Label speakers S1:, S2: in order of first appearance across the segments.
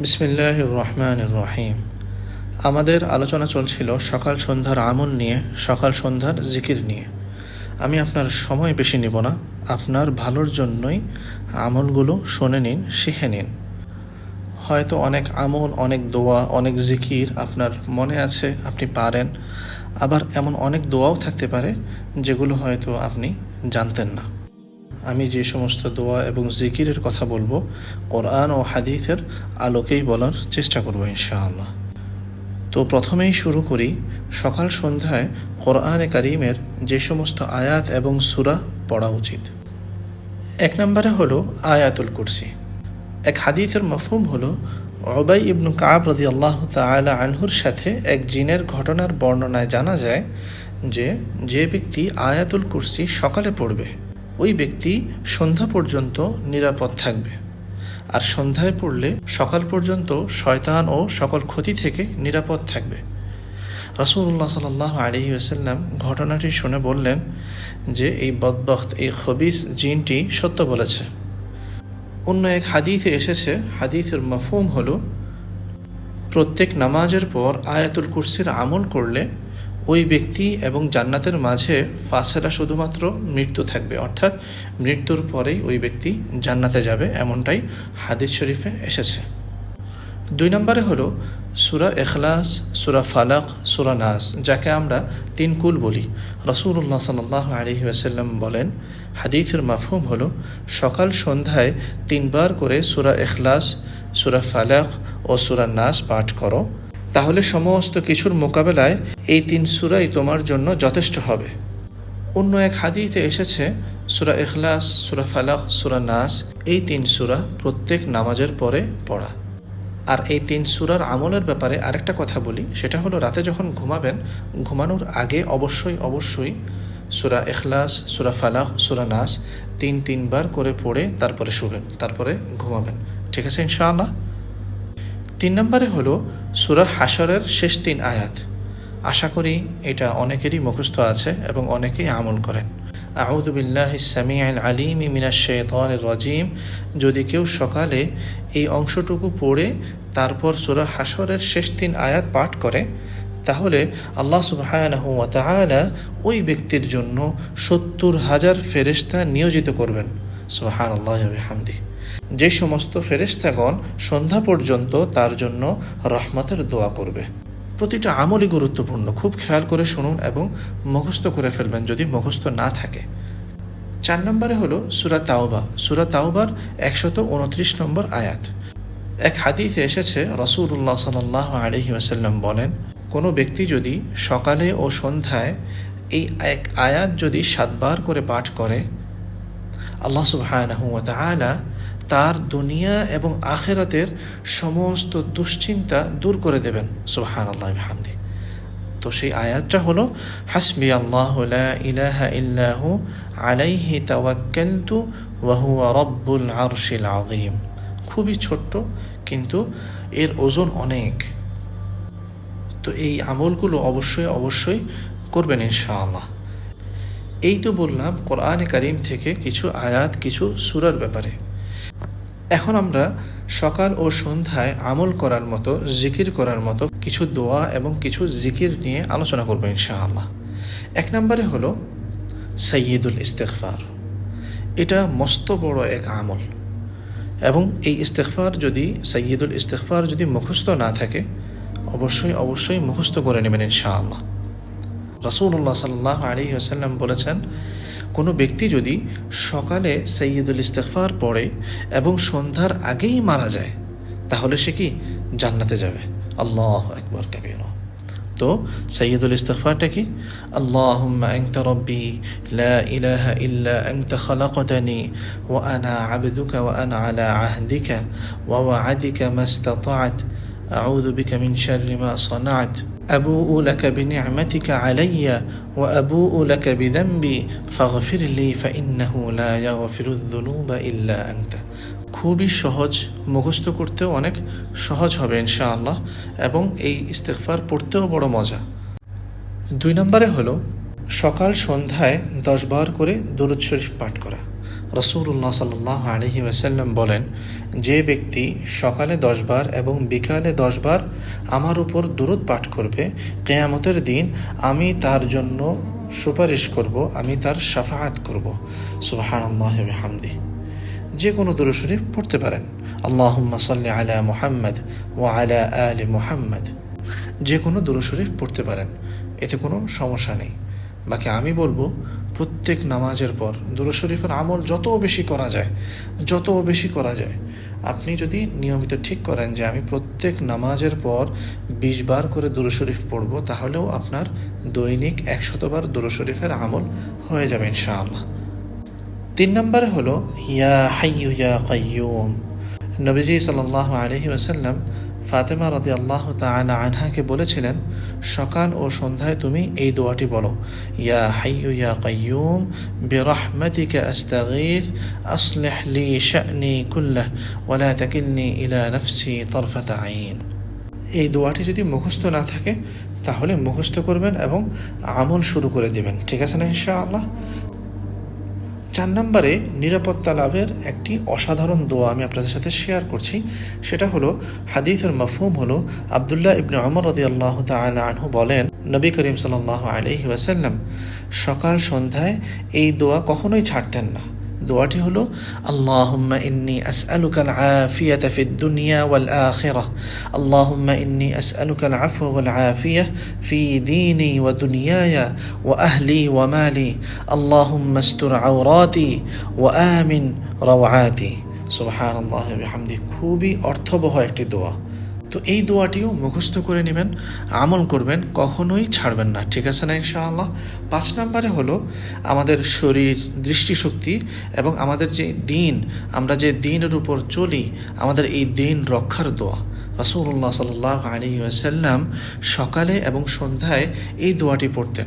S1: বিসমিল্লাহ রহমান রহিম আমাদের আলোচনা চলছিল সকাল সন্ধ্যার আমল নিয়ে, সকাল সন্ধ্যার জিকির নিয়ে। আমি আপনার সময় বেশি নিব না, আপনার ভালোর জন্যই আমলগুলো শুনে নিন, শিখে নিন। হয়তো অনেক আমল, অনেক দোয়া, অনেক জিকির আপনার মনে আছে, আপনি পারেন। আবার এমন অনেক দোয়াও থাকতে পারে, যেগুলো হয়তো আপনি জানতেন না। আমি যে সমস্ত দোয়া এবং জিকিরের কথা বলব, কোরআন ও হাদিসের আলোকেই বলার চেষ্টা করব ইনশাআল্লাহ। তো প্রথমেই শুরু করি, সকাল সন্ধ্যায় কোরআনে কারিমের যে সমস্ত আয়াত এবং সুরা পড়া উচিত। এক নম্বরে হলো আয়াতুল কুরসি। এক হাদিসের মফহুম হলো অবাই ইবনু কাব রদি আল্লাহ তালা আনহুর সাথে এক জিনের ঘটনার বর্ণনায় জানা যায় যে যে ব্যক্তি আয়াতুল কুরসি সকালে পড়বে ওই ব্যক্তি সন্ধ্যা পর্যন্ত নিরাপদ থাকবে। আর সন্ধ্যায় পড়লে সকাল পর্যন্ত শয়তান ও সকল ক্ষতি থেকে নিরাপদ থাকবে। রসুল্লাহ সাল আলী ওসাল্লাম ঘটনাটি শুনে বললেন যে, এই বদবখত, এই খবিস জিনটি সত্য বলেছে। অন্য এক হাদিতে এসেছে, হাদিসের মফহুম হল, প্রত্যেক নামাজের পর আয়াতুল কুরসির আমল করলে ওই ব্যক্তি এবং জান্নাতের মাঝে ফাসেলা শুধুমাত্র মৃত্যু থাকবে, অর্থাৎ মৃত্যুর পরেই ওই ব্যক্তি জান্নাতে যাবে এমনটাই হাদিস শরীফে এসেছে। দুই নম্বরে হলো সুরা এখলাস সুরা ফালাক, সুরা নাস, যাকে আমরা তিন কুল বলি। রসুল্লাহ সাল্লাহ আলহি আসাল্লাম বলেন, হাদিসের মাফহুম হলো সকাল সন্ধ্যায় তিনবার করে সুরা এখলাস সুরা ফালাক ও সুরা নাস পাঠ করো। তাহলে সমস্ত কিছুর মোকাবেলায় এই তিন সুরাই তোমার জন্য যথেষ্ট হবে। অন্য এক হাদিতে এসেছে, সুরা এখলাস সুরা ফালাক, সুরা নাস, এই তিন সুরা প্রত্যেক নামাজের পরে পড়া। আর এই তিন সুরার আমলের ব্যাপারে আরেকটা কথা বলি, সেটা হলো রাতে যখন ঘুমাবেন, ঘুমানোর আগে অবশ্যই অবশ্যই সুরা এখলাস সুরা ফালাক, সুরা নাস তিন তিনবার করে পড়ে তারপরে শুবেন, তারপরে ঘুমাবেন। ঠিক আছে ইনশাআল্লাহ? তিন নম্বরে হলো সুরা হাসরের শেষ তিন আয়াত। আশা করি এটা অনেকেরই মুখস্থ আছে এবং অনেকেই আমল করেন। আউদুবিল্লাহ সামিয়াল আলিম মিনাশ শেতান রাজিম। যদি কেউ সকালে এই অংশটুকু পড়ে তারপর সুরা হাসরের শেষ তিন আয়াত পাঠ করে, তাহলে আল্লাহ সুবাহানহতালা ওই ব্যক্তির জন্য সত্তর হাজার ফেরেস্তা নিয়োজিত করবেন। সুবাহান আল্লাহ হামদি যে সমস্ত ফেরেস্তাগণ সন্ধ্যা পর্যন্ত তার জন্য রহমতের দোয়া করবে। প্রতিটা আমলই গুরুত্বপূর্ণ। খুব খেয়াল করে শুনুন এবং মুখস্থ করে ফেলবেন যদি মুখস্থ না থাকে। চার নম্বরে হলো সুরা তাওবা। সুরা তাওবার একশত উনত্রিশ নম্বর আয়াত। এক হাদিতে এসেছে রসুল্লাহ সাল্লাহ আলহি আসাল্লাম বলেন, কোনো ব্যক্তি যদি সকালে ও সন্ধ্যায় এই এক আয়াত যদি সাতবার করে পাঠ করে, আল্লাহ সুবাহ তার দুনিয়া এবং আখেরাতের সমস্ত দুশ্চিন্তা দূর করে দেবেন। সুবাহান আল্লাহ হামদি তো সেই আয়াতটা হলো, হাসবি আল্লাহ ইলাহা ইল্লাহু আলাইহি তাওয়াক্কালতু ওয়াহুয়া রব্বুল আরশিল আযীম। খুবই ছোট্ট, কিন্তু এর ওজন অনেক। তো এই আমলগুলো অবশ্যই অবশ্যই করবেন ইনশাআল্লাহ। এই তো বললাম, কোরআনে কারিম থেকে কিছু আয়াত, কিছু সুরার ব্যাপারে। এখন আমরা সকাল ও সন্ধ্যায় আমল করার মতো, জিকির করার মতো কিছু দোয়া এবং কিছু জিকির নিয়ে আলোচনা করব ইনশাআল্লাহ। এক নম্বরে হলো সৈয়দুল ইস্তেকফার এটা মস্ত বড় এক আমল। এবং এই ইস্তেকফার যদি সৈয়দুল ইস্তেকফার যদি মুখস্থ না থাকে, অবশ্যই অবশ্যই মুখস্থ করে নেবেন ইনশাআল্লাহ। রসুল্লাহ সাল্লাহ আলী আসাল্লাম বলেছেন কোনো ব্যক্তি যদি সকালে সৈয়দুল ইস্তেকফার পড়ে এবং সন্ধ্যার আগেই মারা যায়, তাহলে সে কি জান্নাতে যাবে? আল্লাহ একবার কাবির। তো সৈয়দুল ইস্তফাটা কি? আল্লাহ আনতা রব্বি, লা ইলাহা ইল্লা আনতা খালাকতানি ও আনা আবদুকা ওয়া আনা আলা আহদিকা, ওয়া ওয়া'দিকা মাস্তাতা'ত আউদু বিকা মিন শাররি মা সানা'ত। أبوء لك بنعمتك علي وأبوء لك بذنبي فاغفر لي فإنه لا يغفر الذنوب إلا أنت খুবই সহজ মুখস্থ করতেও অনেক সহজ হবে ইনশাআল্লাহ এবং এই ইস্তেকফার পড়তেও বড় মজা দুই নম্বরে হলো সকাল সন্ধ্যায় দশ বার করে দরুদ শরীফ পাঠ করা রসুল্লাহ সাল্লাহ আলহি ওয়াসাল্লাম বলেন, যে ব্যক্তি সকালে দশবার এবং বিকালে দশবার আমার উপর দূরত পাঠ করবে, কেয়ামতের দিন আমি তার জন্য সুপারিশ করব, আমি তার সাফাহাত করব। আল্লাহ হামদি যে কোনো দুরু শরীফ পড়তে পারেন। আল্লাহুম্মা সাল্লি আলা মুহাম্মদ ও আলা আলি মুহাম্মদ। যে কোনো দুরু শরীফ পড়তে পারেন। এতে কোনো সমস্যা নেই। বাকি আমি বলব প্রত্যেক নামাজের পর দুরু শরীফের আমল যত বেশি করা যায়, যত বেশি করা যায়, আপনি যদি নিয়মিত ঠিক করেন যে আমি প্রত্যেক নামাজের পর বিশ বার করে দুরু শরীফ পড়ব, তাহলেও আপনার দৈনিক একশতবার দুরু শরীফের আমল হয়ে যাবে ইনশাআল্লাহ। তিন নম্বরে হলো, ইয়া হাইয়ু ইয়া কাইয়ুম। নবীজি সাল্লাহ আলহি ওয়াসাল্লাম ফাতেমা রাদি আল্লাহ তালা আনহাকে বলেছিলেন, সকাল ও সন্ধ্যায় তুমি এই দোয়াটি বলো, ইয়া হাইয়ু ইয়া কাইয়ুম, বিরহমাতিকা কুল্লাহ তাকিলনি ইলা নাফসি তরফাতা আইন। এই দোয়াটি যদি মুখস্থ না থাকে, তাহলে মুখস্থ করবেন এবং আমল শুরু করে দিবেন। ঠিক আছে না ইনশাআল্লাহ? চার নম্বরে নিরাপত্তা লাভের একটি অসাধারণ দোয়া আমি আপনাদের সাথে শেয়ার করছি। সেটা হলো, হাদিসের মাফুম হলো, আবদুল্লাহ ইবনে আমর রদি আল্লাহ আনহু বলেন, নবী করিম সাল্লাহ আলহি ওয়াসাল্লাম, সকাল সন্ধ্যায় এই দোয়া কখনোই ছাড়তেন না। দোয়াটি হলো, আল্লাহুম্মা ইন্নি আসআলুকা আল-আফিয়াতা ফিদ দুনিয়া ওয়াল আখিরাহ। আল্লাহুম্মা ইন্নি আসআলুকা আল-আফওয়া ওয়াল আফিয়াহ ফি দীনি ওয়া দুনিয়ায়া ওয়া আহলি ওয়া মালি। আল্লাহুম্মা আস্তুর আওরাতি ওয়া আমিন রাওয়াতি সুবহানাল্লাহ ওয়া বিহামদি খুবই অর্থবহ একটি দোয়া। তো এই দোয়াটিও মুখস্থ করে নেবেন, আমল করবেন, কখনোই ছাড়বেন না। ঠিক আছে না ইনশাআল্লাহ? পাঁচ নম্বরে হলো আমাদের শরীর, দৃষ্টিশক্তি এবং আমাদের যে দিন, আমরা যে দিনের উপর চলি, আমাদের এই দিন রক্ষার দোয়া। রাসুল্লাহ সাল্লাহ আলী সকালে এবং সন্ধ্যায় এই দোয়াটি পড়তেন।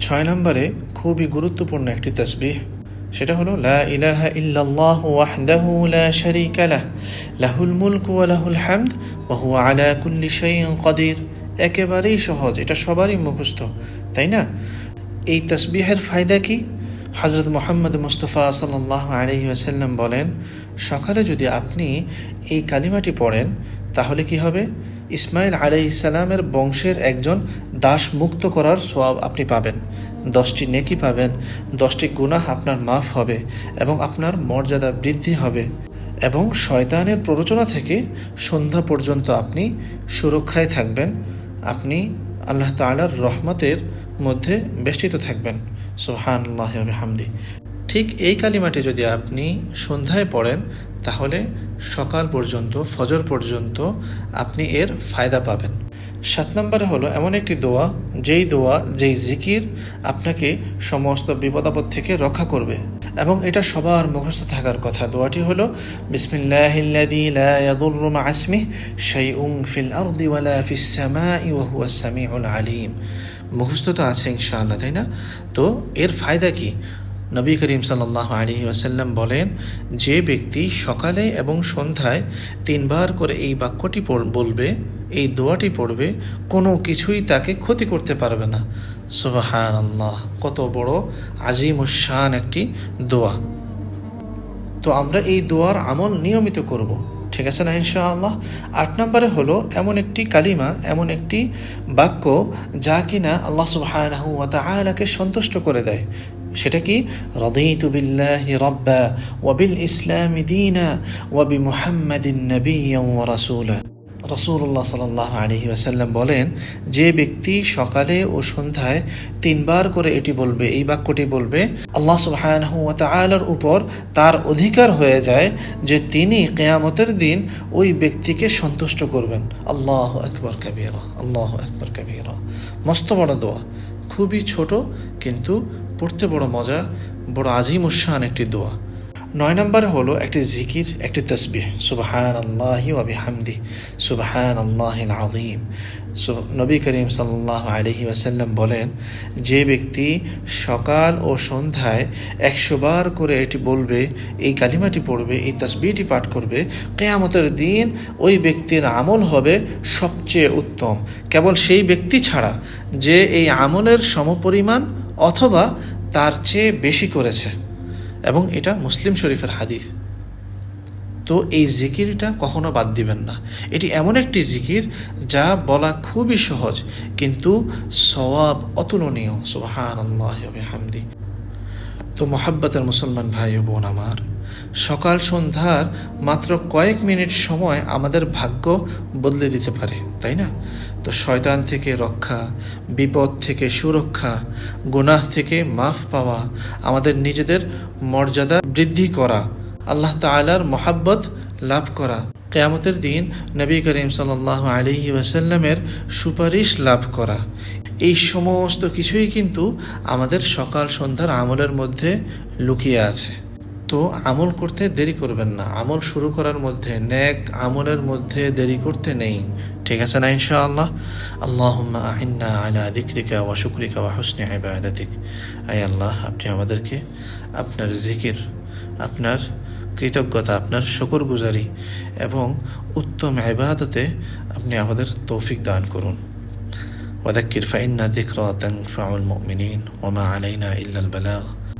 S1: ছয় নম্বরে খুবই গুরুত্বপূর্ণ একটি তসবিহ। সেটা হলো, লা ইলাহা ইল্লাল্লাহ ওয়াহদাহু লা শারীকা লাহ, লাহুল মুলকু ওয়া লাহুল হামদ, ওয়া হুয়া আলা কুল্লি শাইইন কাদির। একেবারেই সহজ, এটা সবারই মুখস্থ, তাই না? এই তসবিহের ফায়দা কি? হজরত মোহাম্মদ মুস্তফা সাল্লাহ আলহি আসাল্লাম বলেন, সকালে যদি আপনি এই কালিমাটি পড়েন, তাহলে কি হবে? ইসমাইল আলি ইসালামের বংশের একজন দাস মুক্ত করার সোয়াব আপনি পাবেন। দশটি নেকি পাবেন, দশটি গুনাহ আপনার মাফ হবে এবং আপনার মর্যাদা বৃদ্ধি হবে এবং শয়তানের প্ররোচনা থেকে সন্ধ্যা পর্যন্ত আপনি সুরক্ষায় থাকবেন। আপনি আল্লাহ তালার রহমতের মধ্যে বেষ্টিত থাকবেন। সোহান হামদি ঠিক এই কালিমাটি যদি আপনি সন্ধ্যায় পড়েন, তাহলে সকাল পর্যন্ত, ফজর পর্যন্ত আপনি এর ফায়দা পাবেন। সাত নম্বরে হলো এমন একটি দোয়া, যেই দোয়া, যেই জিকির আপনাকে সমস্ত বিপদাপদ থেকে রক্ষা করবে এবং এটা সবার মুখস্থ থাকার কথা। দোয়াটি হলো, বিসমিল্লাহিল্লাযী ফিল ওয়ালা ফিস আলিম। মুখস্থ তো আছে ইনশাআল্লাহ, তাই না? তো এর ফায়দা কি? নবী করিম সাল্লাহ আলী ওয়াসাল্লাম বলেন, যে ব্যক্তি সকালে এবং সন্ধ্যায় তিনবার করে এই বাক্যটি বলবে, এই দোয়াটি পড়বে, কোনো কিছুই তাকে ক্ষতি করতে পারবে না। সুবাহান আল্লাহ কত বড় আজিম উসান একটি দোয়া। তো আমরা এই দোয়ার আমল নিয়মিত করব, ঠিক আছে না ইনশাআল্লাহ? আট নম্বরে হলো এমন একটি কালিমা, এমন একটি বাক্য যা কিনা আল্লাহ তাআলাকে সন্তুষ্ট করে দেয়। সেটা কি? রদিতু বিল্লাহি রব্বা ওয়া বিল ইসলাম দীনা ওয়া বি মুহাম্মাদিন নাবিয়্যান ওয়া রাসূলা। রসুল্লাহ সাল্লাহ আলহি আসাল্লাম বলেন, যে ব্যক্তি সকালে ও সন্ধ্যায় তিনবার করে এটি বলবে, এই বাক্যটি বলবে, আল্লাহ সুবাহর উপর তার অধিকার হয়ে যায় যে তিনি কেয়ামতের দিন ওই ব্যক্তিকে সন্তুষ্ট করবেন। আল্লাহ আকবর কবিরা, আল্লাহ আকবর কবিরা। মস্ত বড় দোয়া। খুবই ছোট, কিন্তু পড়তে বড় মজা, বড় আজিম উৎসাহান একটি দোয়া। নয় নম্বরে হলো একটি জিকির, একটি তসবিহ। সুবহান আল্লাহি ওয়াবি হামদি সুবহান আল্লাহ আযীম। সু- নবী করিম সাল্লাহ আলহি ওয়াসাল্লাম বলেন, যে ব্যক্তি সকাল ও সন্ধ্যায় একশোবার করে এটি বলবে, এই কালিমাটি পড়বে, এই তসবিহটি পাঠ করবে, কেয়ামতের দিন ওই ব্যক্তির আমল হবে সবচেয়ে উত্তম। কেবল সেই ব্যক্তি ছাড়া যে এই আমলের সমপরিমাণ অথবা তার চেয়ে বেশি করেছে। এবং এটা মুসলিম শরীফের হাদিস। তো এই জিকিরটা কখনো বাদ দিবেন না। এটি এমন একটি জিকির যা বলা খুবই সহজ, কিন্তু সওয়াব অতুলনীয়। সুবাহান হামদি তো মোহাব্বতের মুসলমান ভাই ও বোন আমার, সকাল সন্ধ্যার মাত্র কয়েক মিনিট সময় আমাদের ভাগ্য বদলে দিতে পারে, তাই না? তো শয়তান থেকে রক্ষা, বিপদ থেকে সুরক্ষা, গুনাহ থেকে মাফ পাওয়া, আমাদের নিজেদের মর্যাদা বৃদ্ধি করা, আল্লাহ তালার মহাব্বত লাভ করা। কেয়ামতের দিন নবী করিম সাল আলহি ওয়াসাল্লামের সুপারিশ লাভ করা। এই সমস্ত কিছুই কিন্তু আমাদের সকাল সন্ধ্যার আমলের মধ্যে লুকিয়ে আছে। তো আমল করতে দেরি করবেন না আমল শুরু করার মধ্যে নেক আমলের মধ্যে দেরি করতে নেই ঠিক আছে না ইনশাআল্লাহ আল্লাহুম্মা আইন্না আলা যিকরিকা ওয়া শুকরিকা ওয়া হুসনি ইবাদাতিক আয় আল্লাহ আপনি আমাদেরকে আপনার জিকির আপনার কৃতজ্ঞতা আপনার শকর গুজারি এবং উত্তম ইবাদতে আপনি আমাদের তৌফিক দান করুন وذكر فإن ذكرى تنفع المؤمنين وما علينا إلا البلاغ